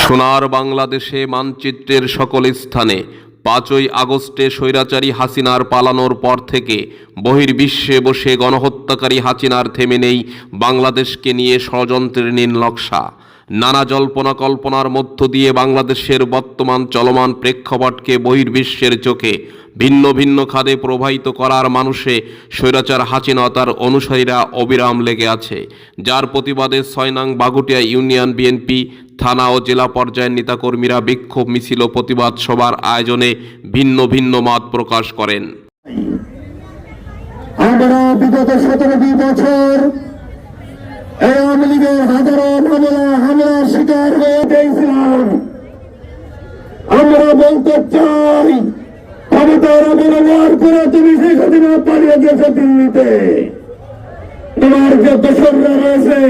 সোনার বাংলাদেশে মানচিত্রের সকল স্থানে পাঁচই আগস্টে স্বৈরাচারী হাসিনার পালানোর পর থেকে বহির্বিশ্বে বসে গণহত্যাকারী হাসিনার থেমে নেই বাংলাদেশকে নিয়ে ষড়যন্ত্রের নীল নকশা। নানা জল্পনা কল্পনার মধ্য দিয়ে বাংলাদেশের বর্তমান চলমান প্রেক্ষাপটকে বহির্বিশ্বের চোখে ভিন্ন ভিন্ন খাদে প্রবাহিত করার মানুষে স্বৈরাচার হাসিনা অনুসারীরা অবিরাম লেগে আছে। যার প্রতিবাদে ছয়নাং বাগুটিয়া ইউনিয়ন বিএনপি, থানা ও জেলা পর্যায়ের নেতাকর্মীরা বিক্ষোভ মিছিল প্রতিবাদ সভার আয়োজনে ভিন্ন ভিন্ন মত প্রকাশ করেন। আমরা বিগত বছর আওয়ামী লীগের হাজারো হামলা হামলার শিকার হয়ে গিয়েছিলাম। আমরা বলতে চাই, ক্ষমতার অবলম্বন করে তুমি শেখ হাসিনা পালিয়ে গেছো দিল্লিতে। তোমার যে দোসররা রয়েছে,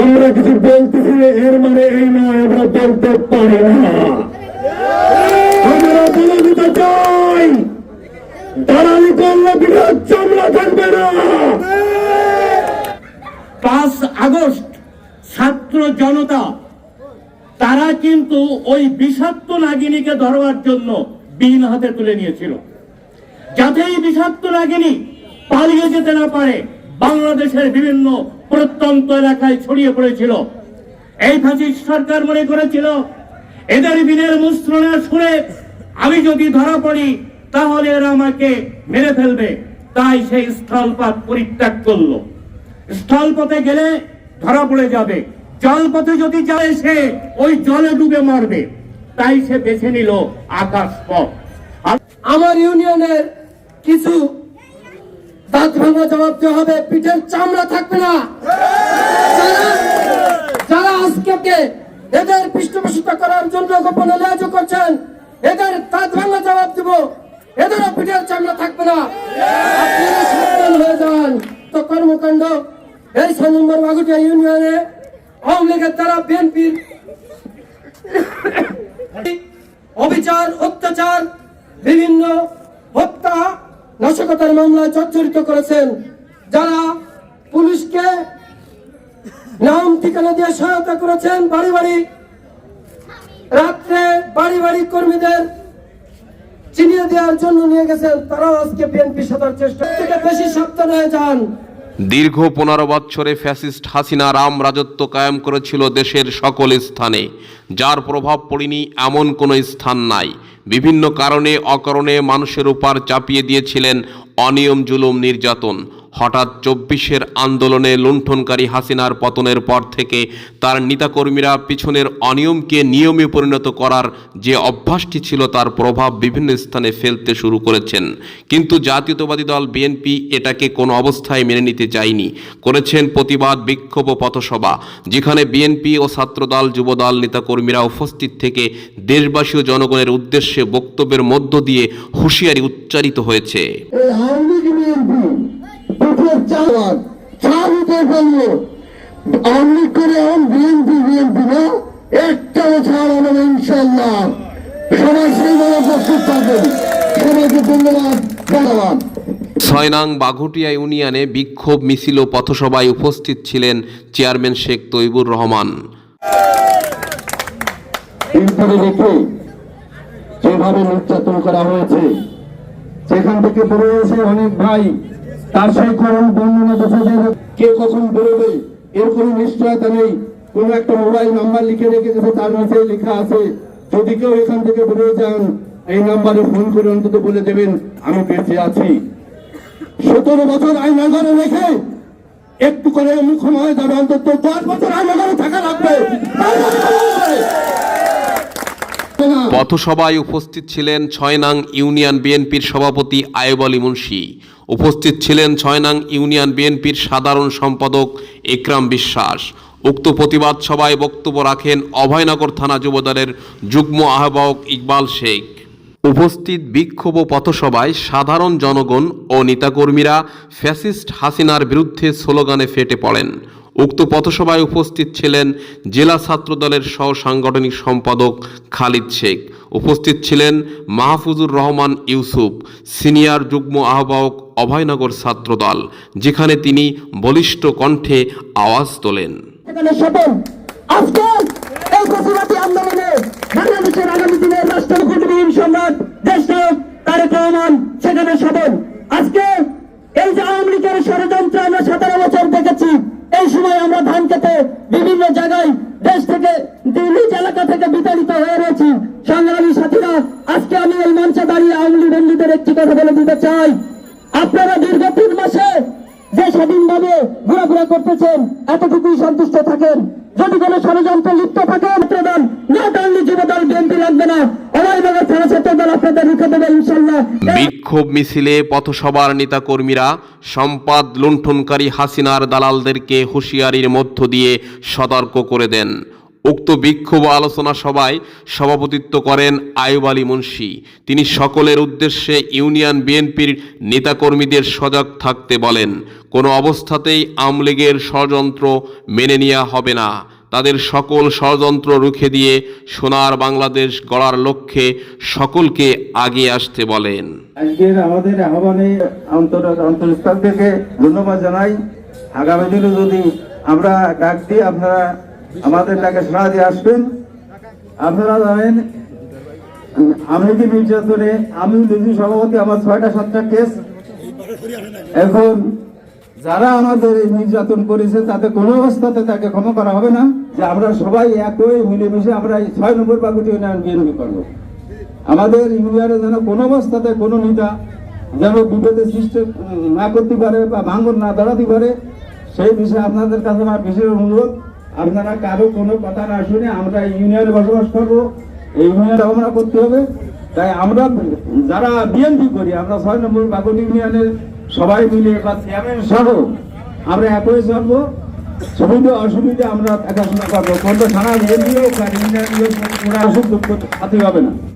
আমরা কিছু বলতেছি, এর মানে এই নয় আমরা বলতে পারি না। আগস্ট ছাত্র জনতা, তারা কিন্তু ওই বিষাক্ত নাগিনীকে ধরবার জন্য বিন হাতে তুলে নিয়েছিল। যাতে এই বিষাক্ত নাগিনী পালিয়ে যেতে না পারে, বাংলাদেশের বিভিন্ন প্রত্যন্ত এলাকায় ছড়িয়ে পড়েছিল। এই ফাঁসির সরকার মনে করেছিল, এদের বিনের মুস্ত্রণা শুনে আমি যদি ধরা পড়ি, তাহলে এরা আমাকে মেরে ফেলবে। তাই সেই স্থলপাত পরিত্যাগ করল। স্থলপথে গেলে ধরা পড়ে যাবে। জলপথে যদি যায় সে, ওই জলে ডুবে মরবে। তাই সে বেছে নিল আকাশ পথ। আমার ইউনিয়নের কিছু দাঁত ভাঙা জবাব দেওয়া হবে। পিঠের চামড়া থাকবে না। যারা- আজকে এদের পৃষ্ঠপোষিত করার জন্য গোপনে লেজ করছেন, এদের দাঁত ভাঙা জবাব দেব। এদেরও পিঠের চামড়া থাকবে না। আপনারা সাবধান হয়ে যান, তো কর্মকাণ্ড এই ছয় নম্বর বাগুটিয়া ইউনিয়নে আওয়ামী লীগের দ্বারা বিএনপির অবিচার, অত্যাচার, বিভিন্ন হত্যা, নাশকতার মামলায় জর্জরিত করেছেন। যারা পুলিশকে নাম ঠিকানা দিয়ে সহায়তা করেছেন, বাড়ি বাড়ি, রাত্রে বাড়ি বাড়ি কর্মীদের চিনিয়ে দেওয়ার জন্য নিয়ে গেছেন, তারাও আজকে বিএনপি সাদার চেষ্টা। থেকে বেশি সাবধান হয়ে যান দীর্ঘ পনেরো বৎসরে ফ্যাসিস্ট হাসিনা রাম রাজত্ব কায়েম করেছিল দেশের সকল স্থানে, যার প্রভাব পড়েনি এমন কোনো স্থান নাই। বিভিন্ন কারণে, অকারণে মানুষের উপর চাপিয়ে দিয়েছিলেন অনিয়ম, জুলুম, নির্যাতন। হঠাৎ চব্বিশের আন্দোলনে লুণ্ঠনকারী হাসিনার পতনের পর থেকে তার নেতাকর্মীরা পিছনের অনিয়মকে নিয়মে পরিণত করার যে অভ্যাসটি ছিল তার প্রভাব বিভিন্ন স্থানে ফেলতে শুরু করেছেন। কিন্তু জাতীয়তাবাদী দল বিএনপি এটাকে কোনো অবস্থায় মেনে নিতে চায়নি। করেছেন প্রতিবাদ, বিক্ষোভ ও পথসভা, যেখানে বিএনপি ও ছাত্রদল, যুবদল নেতাকর্মীরা উপস্থিত থেকে দেশবাসী ও জনগণের উদ্দেশ্যে বক্তব্যের মধ্য দিয়ে হুঁশিয়ারি উচ্চারিত হয়েছে। পিঠের চাওয়ার চার উঠে ফেলল আওয়ামী করে এখন বিএনপি বিএনপি না একটাও ছাড় না ইনশাল্লাহ সবাই সেইভাবে প্রস্তুত থাকবেন। সবাইকে ধন্যবাদ ধন্যবাদ। ছয় নং বাঘুটিয়া ইউনিয়নে বিক্ষোভ মিছিল ও পথসভায় উপস্থিত ছিলেন চেয়ারম্যান শেখ তৈবুর রহমান। যেভাবে নির্যাতন করা হয়েছে সেখান থেকে বেরোয় এসে অনেক ভাই তার সেই করুণ বর্ণনা দেখা যায়। কে কখন বেরোবে, এর কোনো নিশ্চয়তা নেই। কোন একটা মোবাইল নাম্বার লিখে রেখে গেছে, তার নিচে লেখা আছে, যদি কেউ এখান থেকে বেরোয় যান, এই নাম্বারে ফোন করে অন্তত বলে দেবেন, আমি বেঁচে আছি। সতেরো বছর আইনাগরে রেখে একটু করে মুখ হয়ে যাবে, অন্তত দশ বছর আইনাগরে থাকা লাগবে তারপরে ক্ষমা হবে। না। পথসভায় উপস্থিত ছিলেন ছয় নং ইউনিয়ন বিএনপির সভাপতি আয়েব আলী মুন্সি। উপস্থিত ছিলেন ছয় নং ইউনিয়ন বিএনপির সাধারণ সম্পাদক একরাম বিশ্বাস। উক্ত প্রতিবাদ সভায় বক্তব্য রাখেন অভয়নগর থানা যুবদলের যুগ্ম আহ্বায়ক ইকবাল শেখ। উপস্থিত বিক্ষোভ পথসভায় সাধারণ জনগণ ও নেতাকর্মীরা ফ্যাসিস্ট হাসিনার বিরুদ্ধে স্লোগানে ফেটে পড়েন। উক্ত পথসভায় উপস্থিত ছিলেন জেলা ছাত্রদলের সহ সাংগঠনিক সম্পাদক খালিদ শেখ। উপস্থিত ছিলেন মাহফুজুর রহমান ইউসুফ, সিনিয়র যুগ্ম আহ্বায়ক অভয়নগর ছাত্রদল, যেখানে তিনি বলিষ্ঠ কণ্ঠে আওয়াজ তোলেন। সেখানে বিভিন্ন জায়গায় দেশ থেকে নিজ এলাকা থেকে বিতাড়িত হয়ে রয়েছি। সংগ্রামী সাথীরা, আজকে আমি এই মঞ্চে দাঁড়িয়ে আওয়ামী বন্ধুদের একটি কথা বলে দিতে চাই। আপনারা দীর্ঘ তিন মাসে যে স্বাধীনভাবে ঘোরাফেরা করতেছেন, এতটুকুই সন্তুষ্ট থাকেন। যদি কোনো ষড়যন্ত্র লিপ্ত থাকে প্রদান নট অনলি যুবদল বিএনপি লাগবে না অনাইভাবে ছাড়া ছাত্র দল আপনাদের রুখে দেবে ইনশাল্লাহ বিক্ষোভ মিছিলে পথসভার নেতাকর্মীরা সম্পাদ লুণ্ঠনকারী হাসিনার দালালদেরকে হুঁশিয়ারির মধ্য দিয়ে সতর্ক করে দেন। উক্ত বিক্ষোভ আলোচনা সভায় সভাপতিত্ব করেন আয়ুব আলী মুন্সি। তিনি সকলের উদ্দেশ্যে ইউনিয়ন বিএনপির নেতাকর্মীদের সজাগ থাকতে বলেন, কোনো অবস্থাতেই আমলীগের ষড়যন্ত্র মেনে নেওয়া হবে না। তাদের সকল ষড়যন্ত্র রুখে দিয়ে সোনার বাংলাদেশ গড়ার লক্ষ্যে সকলকে আগিয়ে আসতে বলেন। আজকের আমাদের আহ্বানে অন্তর অন্তরস্থল থেকে ধন্যবাদ জানাই। আগামী দিনে যদি আমরা ডাক দিই আপনারা আমাদের ডাকে সাড়া দিয়ে আসবেন, আপনারা জানেন, আমি কি নির্যাতনে, আমি নিজে সভাপতি, আমার ছয়টা, সাতটা কেস এখন যারা আমাদের এই নির্যাতন করেছে, তাতে কোনো অবস্থাতে তাকে ক্ষমা করা হবে না। যে আমরা সবাই একই, মিলেমিশে আমরা এই ছয় নম্বর বাগুটি উন্নয়ন বিএনপি করব। আমাদের ইউনিয়নে যেন কোনো অবস্থাতে কোনো নেতা যেন বিপদের সৃষ্টি না করতে পারে বা ভাঙন না দাঁড়াতে পারে, সেই বিষয়ে আপনাদের কাছে আমার বিশেষ অনুরোধ। আপনারা কারও কোনো কথা না শুনে আমরা ইউনিয়নে বসবাস করব। এই ইউনিয়নে আমরা করতে হবে। তাই আমরা যারা বিএনপি করি, আমরা ছয় নম্বর বাগন ইউনিয়নের সবাই মিলে বা চেয়ারম্যান সহ আমরা একই চলবো সুবিধা, অসুবিধা আমরা দেখাশোনা করব। কোনো বা ইন্ডিয়ান ইউনিয়ন কোনো অসুখ সাথে হবে না।